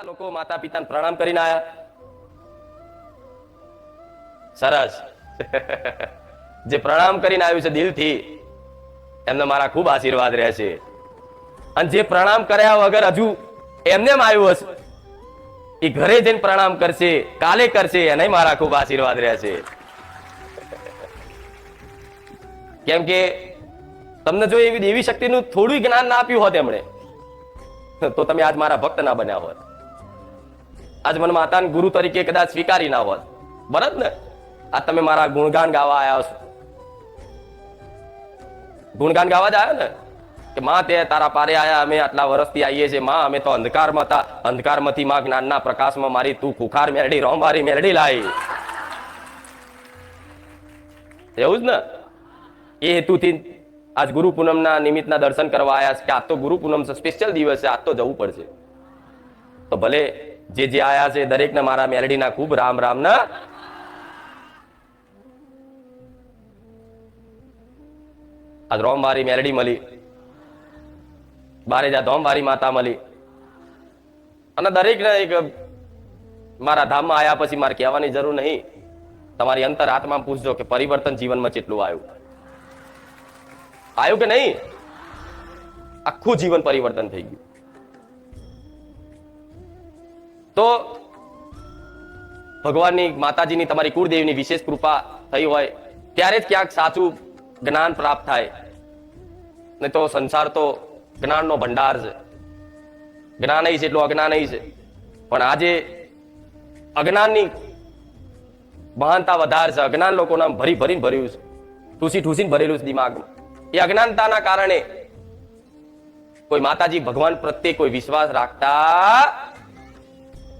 કેટલા લોકો માતા પિતાને પ્રણામ કરીને આયા. સરસ. જે પ્રણામ કરીને આવ્યું છે દિલથી, એમને મારા ખૂબ આશીર્વાદ રહેશે. અને જે પ્રણામ કર્યા વગર હજુ એમને આવ્યું હશે, એ ઘરે જઈને પ્રણામ કરશે, કાલે કરશે, એને મારા ખૂબ આશીર્વાદ રહેશે. કેમ કે તમને જો એવી દેવી શક્તિનું થોડું જ્ઞાન ના આપ્યું હોત એમણે, તો તમે આજ મારા ભક્ત ના બન્યા હોત. આજ મને માતાને ગુરુ તરીકે કદાચ સ્વીકારી ના હોત. બરાબર ને? આ તમે મારા ગુણગાન ગાવા આવ્યા છો. ગુણગાન ગાવા જ આવ્યા ને? કે માં તે તારા પારે આયા, અમે આટલા વર્ષથી આવીએ છીએ. માં, અમે તો અંધકારમાં હતા. અંધકારમાંથી માં જ્ઞાનના પ્રકાશમાં મારી તું ખુખાર મેરડી રો મારી મેરડી લાવી એવું જ ને? એ હેતુથી આજ ગુરુ પૂનમના નિમિત્તના દર્શન કરવા આવ્યા છે. કે આજ તો ગુરુ પૂનમ છે સ્પેશિયલ દિવસ છે. આજ તો જવું પડશે. તો ભલે જે જે આયા છે દરેકને મારા મેલડીના ખૂબ રામ રામના આ ધ્રોમવારી રોમવારી મેલડી મળી. બારે જા ધોમવારી માતા મળી. અને દરેકને એક મારા ધામમાં આયા પછી મારે કહેવાની જરૂર નહીં. તમારી અંતર આત્મા પૂછજો કે પરિવર્તન જીવનમાં કેટલું આવ્યું. આવ્યું કે નહીં? આખું જીવન પરિવર્તન થઈ ગયું. તો ભગવાનની માતાજીની તમારી કુળદેવીની વિશેષ કૃપા થઈ હોય, ત્યારે જ ક્યાંક સાચું જ્ઞાન પ્રાપ્ત થાય. ને તો સંસાર તો જ્ઞાનનો ભંડાર છે. જ્ઞાન છે એટલું અજ્ઞાન છે. પણ આજે અજ્ઞાનની મહાનતા વધારે છે. અજ્ઞાન લોકોના ભરી ભરીને ભર્યું છે. ઠૂસી ઠૂસીને ભરેલું છે દિમાગમાં. એ અજ્ઞાનતાના કારણે કોઈ માતાજી ભગવાન પ્રત્યે કોઈ વિશ્વાસ રાખતા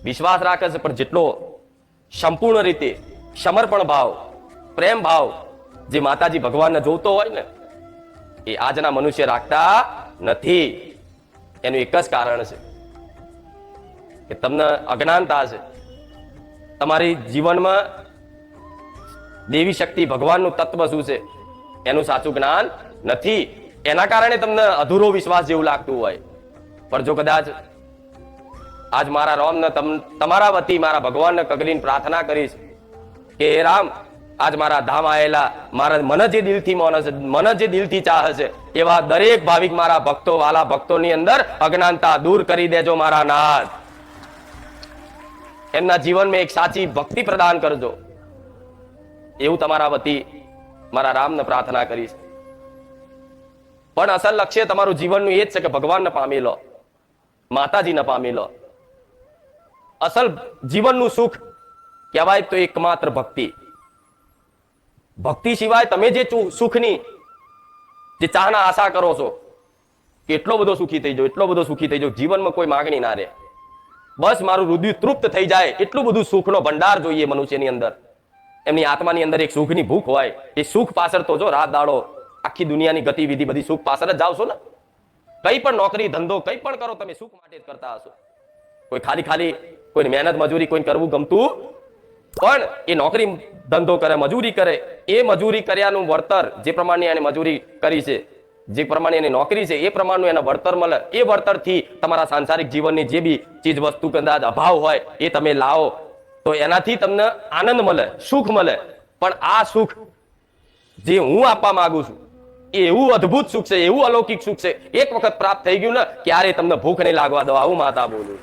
વિશ્વાસ રાખે છે, પણ જેટલો સંપૂર્ણ રીતે સમર્પણ ભાવ, પ્રેમ ભાવ જે માતાજી ભગવાનને જોતો હોય ને, એ આજના મનુષ્ય રાખતા નથી. એનું એક જ કારણ છે કે તમને અજ્ઞાનતા છે. તમારી જીવનમાં દેવી શક્તિ ભગવાનનું તત્વ શું છે? એનું સાચું જ્ઞાન નથી. એના કારણે તમને અધૂરો વિશ્વાસ જેવું લાગતું હોય. પણ જો કદાચ આજ મારા રામને તમારા વતી મારા ભગવાનને કગલીને પ્રાર્થના કરીશ કે હે રામ, આજ મારા ધામ આવેલા મારા મને જે દિલથી મને જે દિલથી ચાહે છે એવા દરેક ભાવિક મારા ભક્તો, વાલા ભક્તોની અંદર અજ્ઞાનતા દૂર કરી દેજો મારા નાથ. એમના જીવનમાં એક સાચી ભક્તિ પ્રદાન કરજો. એવું તમારા વતી મારા રામને પ્રાર્થના કરીશ. પણ અસલ લક્ષ્ય તમારું જીવનનું એ જ છે કે ભગવાનને પામી લો, માતાજીને પામી લો. અસલ જીવનનું સુખ કહેવાય તો એકમાત્ર ભક્તિ. ભક્તિ સિવાય તમે જે સુખની, જે ચાહના આશા કરો છો એટલો બધો સુખી થઈ જાઓ, એટલો બધો સુખી થઈ જાઓ, જીવનમાં કોઈ માગણી ના રહે. બસ મારું હૃદય તૃપ્ત થઈ જાય, એટલું બધું સુખનો ભંડાર જોઈએ મનુષ્યની અંદર. એમની આત્માની અંદર એક સુખની ભૂખ હોય, એ સુખ પાછળ તો જો રાત દાડો આખી દુનિયાની ગતિવિધિ બધી સુખ પાછળ જ જાવ ને? કઈ પણ નોકરી, ધંધો, કઈ પણ કરો, તમે સુખ માટે જ કરતા હશો. કોઈ ખાલી ખાલી કોઈ મહેનત, મજૂરી કોઈ કરવું ગમતું પણ એ નોકરી ધંધો કરે, મજૂરી કરે. એ મજૂરી કર્યાનું વળતર જે પ્રમાણે એને મજૂરી કરી છે, જે પ્રમાણે એની નોકરી છે, એ પ્રમાણનું એને વળતર મળે. એ વળતરથી તમારા સાંસારિક જીવનની જે બી ચીજ વસ્તુ કદાચ અભાવ હોય, એ તમે લાવો. તો એનાથી તમને આનંદ મળે, સુખ મળે. પણ આ સુખ જે હું આપવા માંગુ છું એવું અદ્ભુત સુખ છે, એવું અલૌકિક સુખ છે. એક વખત પ્રાપ્ત થઈ ગયું ને ક્યારે તમને ભૂખ નહીં લાગવા દો. આવું માતા બોલું.